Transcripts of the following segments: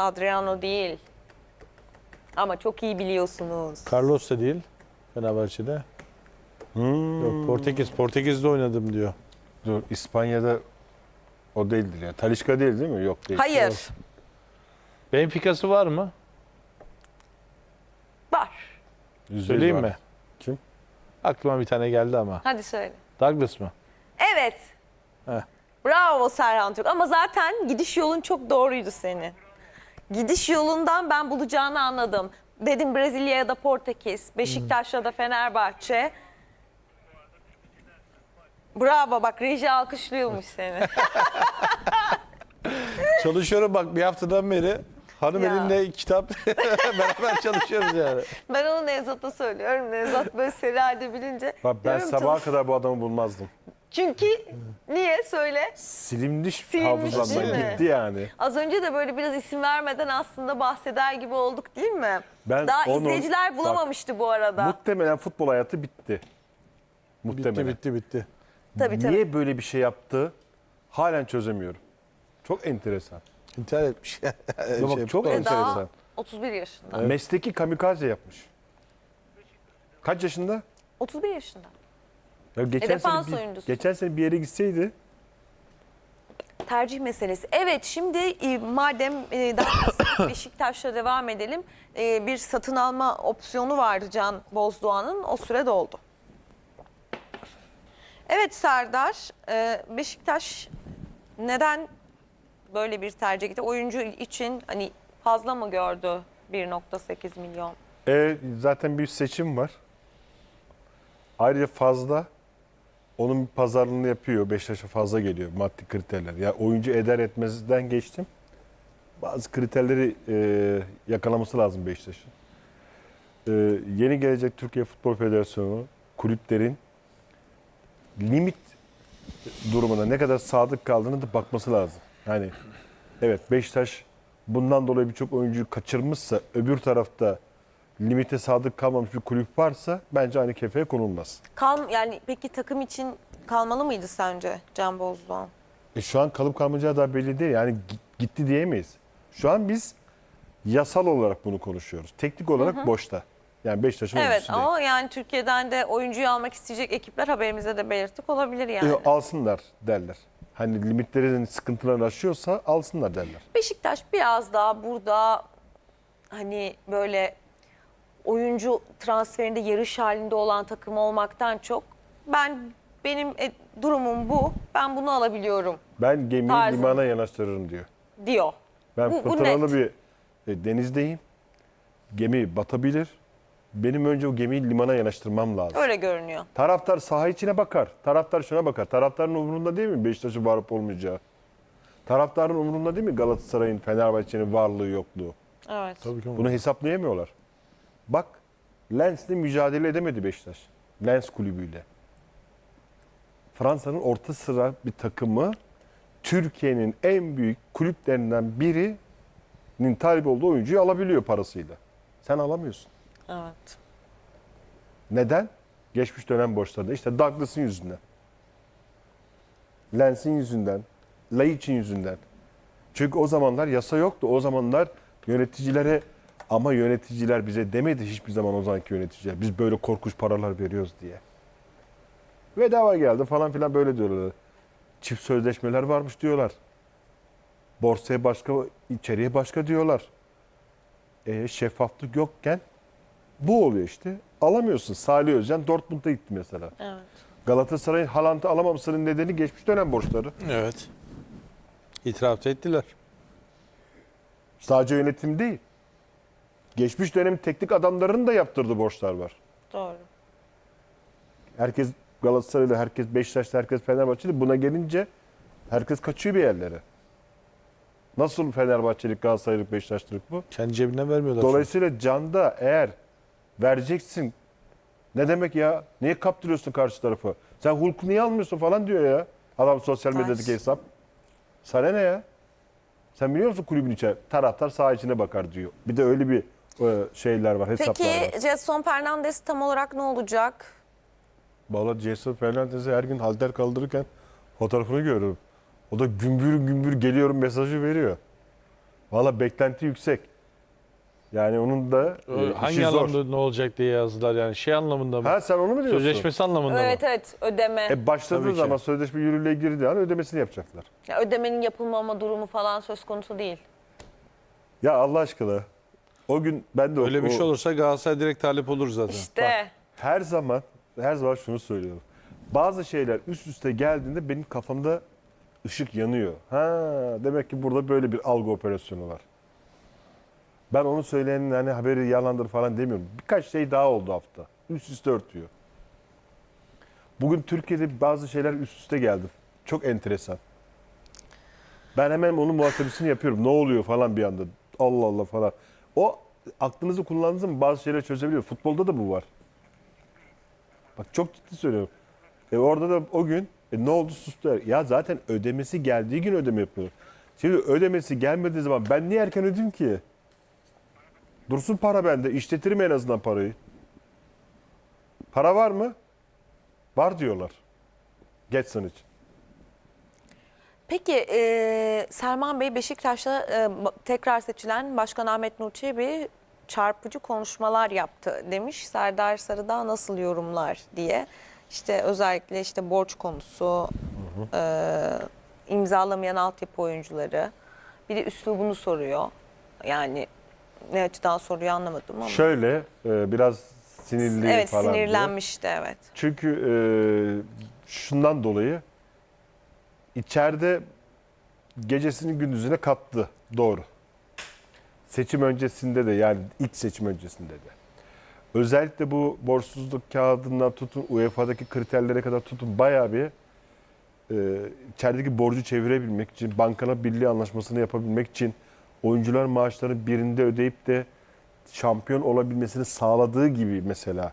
Adriano değil. Ama çok iyi biliyorsunuz. Carlos da değil Fenerbahçe'de. Hmm. Yok Portekiz. Portekiz'de oynadım diyor. Dur İspanya'da o değildir ya. Talişka değil değil mi? Yok değil. Hayır. Benfica'sı var mı? Var. Söyleyeyim var. mi? Kim? Aklıma bir tane geldi ama. Hadi söyle. Douglas mı? Evet. Heh. Bravo Serhan Türk. Ama zaten gidiş yolun çok doğruydu senin. Gidiş yolundan ben bulacağını anladım. Dedim Brezilya ya da Portekiz, Beşiktaş'la da Fenerbahçe. Bravo bak reji alkışlıyormuş seni. Çalışıyorum bak bir haftadan beri. Hanım Ya. elinde kitap. Beraber çalışıyoruz yani. ben onu Nevzat'a söylüyorum. Nevzat böyle seri halde bilince. Bak ben diyorum sabaha çalış- kadar bu adamı bulmazdım. Çünkü niye söyle. Silinmiş, Silinmiş, hafızamdan değil mi? gitti yani. Az önce de böyle biraz isim vermeden aslında bahseder gibi olduk değil mi? Ben Daha onun- izleyiciler bak, bulamamıştı bu arada. Muhtemelen futbol hayatı bitti. Bitti Muhtemelen. bitti bitti. tabii tabii. Niye böyle bir şey yaptı? Halen çözemiyorum. Çok enteresan. İntihar etmiş. Ya Şey, bak, çok futbol- enteresan. Daha 31 yaşında. Mesleki kamikaze yapmış. Kaç yaşında? 31 yaşında. Ya geçen defans sene bir, oyuncusu. geçen sene bir yere gitseydi Tercih meselesi. Evet şimdi e, madem e, daha Beşiktaş'la devam edelim. E, bir satın alma opsiyonu vardı Can Bozdoğan'ın. O süre doldu. Evet Serdar, e, Beşiktaş neden böyle bir tercih gitti? Oyuncu için hani fazla mı gördü 1.8 milyon? E, zaten bir seçim var. Ayrıca fazla onun pazarlığını yapıyor. Beşiktaş'a fazla geliyor maddi kriterler. Ya oyuncu eder etmezden geçtim. Bazı kriterleri e, yakalaması lazım Beşiktaş'ın. E, yeni gelecek Türkiye Futbol Federasyonu kulüplerin limit durumuna ne kadar sadık kaldığını da bakması lazım. Yani evet Beşiktaş bundan dolayı birçok oyuncuyu kaçırmışsa öbür tarafta limite sadık kalmamış bir kulüp varsa bence aynı kefeye konulmaz. Kal, yani peki takım için kalmalı mıydı sence Can Bozdoğan? E şu an kalıp kalmayacağı da belli değil. Yani gi- gitti diyemeyiz. Şu an biz yasal olarak bunu konuşuyoruz. Teknik olarak boşta. Yani Beşiktaş'ın Evet oyuncusu değil. ama yani Türkiye'den de oyuncuyu almak isteyecek ekipler haberimize de belirttik olabilir yani. E, alsınlar derler. Hani limitlerin sıkıntılarını aşıyorsa alsınlar derler. Beşiktaş biraz daha burada hani böyle oyuncu transferinde yarış halinde olan takım olmaktan çok ben benim e, durumum bu. Ben bunu alabiliyorum Ben gemiyi Tarzı. limana yanaştırırım diyor. diyor. Ben Bu- bu fırtınalı net. bir e, denizdeyim. Gemi batabilir. Benim önce o gemiyi limana yanaştırmam lazım. Öyle görünüyor. Taraftar saha içine bakar. Taraftar şuna bakar. Taraftarın umurunda değil mi Beşiktaş'ın varıp olmayacağı? Taraftarın umurunda değil mi Galatasaray'ın, Fenerbahçe'nin varlığı yokluğu? Evet. Tabii ki. Bunu hesaplayamıyorlar. Bak Lens'le mücadele edemedi Beşiktaş. Lens kulübüyle. Fransa'nın orta sıra bir takımı Türkiye'nin en büyük kulüplerinden birinin talip olduğu oyuncuyu alabiliyor parasıyla. Sen alamıyorsun. Evet. Neden? Geçmiş dönem borçlarında. İşte Douglas'ın yüzünden. Lens'in yüzünden. Laiç'in yüzünden. Çünkü o zamanlar yasa yoktu. O zamanlar yöneticilere ama yöneticiler bize demedi hiçbir zaman o zamanki yöneticiler. Biz böyle korkunç paralar veriyoruz diye. Bedava geldi falan filan böyle diyorlar. Çift sözleşmeler varmış diyorlar. Borsaya başka, içeriye başka diyorlar. E, şeffaflık yokken bu oluyor işte. Alamıyorsun. Salih Özcan Dortmund'a gitti mesela. Evet. Galatasaray'ın Haaland'ı alamamasının nedeni geçmiş dönem borçları. Evet. İtiraf ettiler. Sadece yönetim değil. Geçmiş dönem teknik adamlarının da yaptırdığı borçlar var. Doğru. Herkes Galatasaraylı, herkes Beşiktaşlı, herkes Fenerbahçeli. Buna gelince herkes kaçıyor bir yerlere. Nasıl Fenerbahçelik, Galatasaraylık, Beşiktaşlılık bu? Kendi cebinden vermiyorlar. Dolayısıyla Can'da eğer vereceksin ne demek ya? Niye kaptırıyorsun karşı tarafı? Sen Hulk'u niye almıyorsun falan diyor ya. Adam sosyal medyadaki hesap. Sana ne ya? Sen biliyor musun kulübün içi? Taraftar saha içine bakar diyor. Bir de öyle bir şeyler var, hesaplar var. Peki Jetson Fernandes tam olarak ne olacak? Valla Jason Fernandez'e her gün halter kaldırırken fotoğrafını görüyorum. O da gümbür gümbür geliyorum mesajı veriyor. Valla beklenti yüksek. Yani onun da e, Hangi işi zor. anlamda ne olacak diye yazdılar yani şey anlamında mı? Ha sen onu mu diyorsun? Sözleşmesi anlamında Evet mı? evet ödeme. E başladığı Tabii ki. zaman sözleşme yürürlüğe girdiği an ödemesini yapacaklar. Ya ödemenin yapılmama durumu falan söz konusu değil. Ya Allah aşkına. O gün ben de o- Öyle bir o- şey olursa Galatasaray direkt talip olur zaten. İşte. her zaman her zaman şunu söylüyorum. Bazı şeyler üst üste geldiğinde benim kafamda ışık yanıyor. Ha demek ki burada böyle bir algı operasyonu var. Ben onu söyleyenin hani haberi yalandır falan demiyorum. Birkaç şey daha oldu hafta. Üst üste örtüyor. Bugün Türkiye'de bazı şeyler üst üste geldi. Çok enteresan. Ben hemen onun muhasebesini yapıyorum. Ne oluyor falan bir anda. Allah Allah falan. O aklınızı kullandığınız zaman bazı şeyleri çözebiliyor. Futbolda da bu var. Bak çok ciddi söylüyorum. E orada da o gün e ne oldu sustular. Ya zaten ödemesi geldiği gün ödeme yapıyor. Şimdi ödemesi gelmediği zaman ben niye erken ödeyeyim ki? Dursun para bende. İşletirim en azından parayı. Para var mı? Var diyorlar. Getson için. Peki e, Selman Bey Beşiktaş'ta e, tekrar seçilen Başkan Ahmet Nur Çebi çarpıcı konuşmalar yaptı demiş. Serdar Sarıdağ nasıl yorumlar diye. İşte özellikle işte borç konusu, e, imzalamayan altyapı oyuncuları. Bir de üslubunu soruyor. Yani ne açıdan soruyor anlamadım ama. Şöyle e, biraz sinirli evet falan diyor. sinirlenmişti evet. Çünkü e, şundan dolayı içeride gecesini gündüzüne kattı. Doğru. Seçim öncesinde de yani ilk seçim öncesinde de. Özellikle bu borçsuzluk kağıdından tutun UEFA'daki kriterlere kadar tutun bayağı bir e, içerideki borcu çevirebilmek için, bankana birliği anlaşmasını yapabilmek için oyuncular maaşlarını birinde ödeyip de şampiyon olabilmesini sağladığı gibi mesela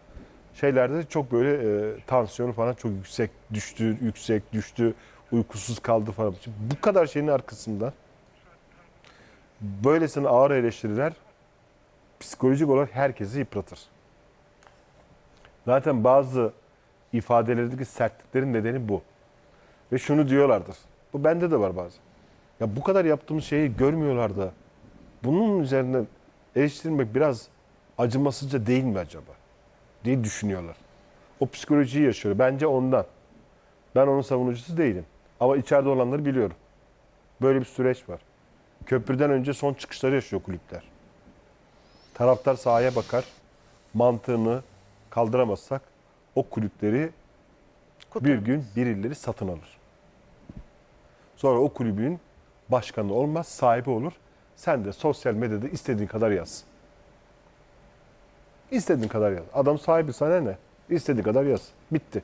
şeylerde çok böyle e, tansiyonu falan çok yüksek düştü, yüksek düştü, uykusuz kaldı falan. Bu kadar şeyin arkasında böylesine ağır eleştiriler psikolojik olarak herkesi yıpratır. Zaten bazı ifadelerdeki sertliklerin nedeni bu. Ve şunu diyorlardır. Bu bende de var bazen. Ya bu kadar yaptığımız şeyi görmüyorlar da bunun üzerine eleştirmek biraz acımasızca değil mi acaba? diye düşünüyorlar. O psikolojiyi yaşıyor. Bence ondan. Ben onun savunucusu değilim. Ama içeride olanları biliyorum. Böyle bir süreç var. Köprüden önce son çıkışları yaşıyor kulüpler. Taraftar sahaya bakar. Mantığını kaldıramazsak o kulüpleri bir gün birileri satın alır. Sonra o kulübün başkanı olmaz, sahibi olur. Sen de sosyal medyada istediğin kadar yaz. İstediğin kadar yaz. Adam sahibi sana ne? İstediğin kadar yaz. Bitti.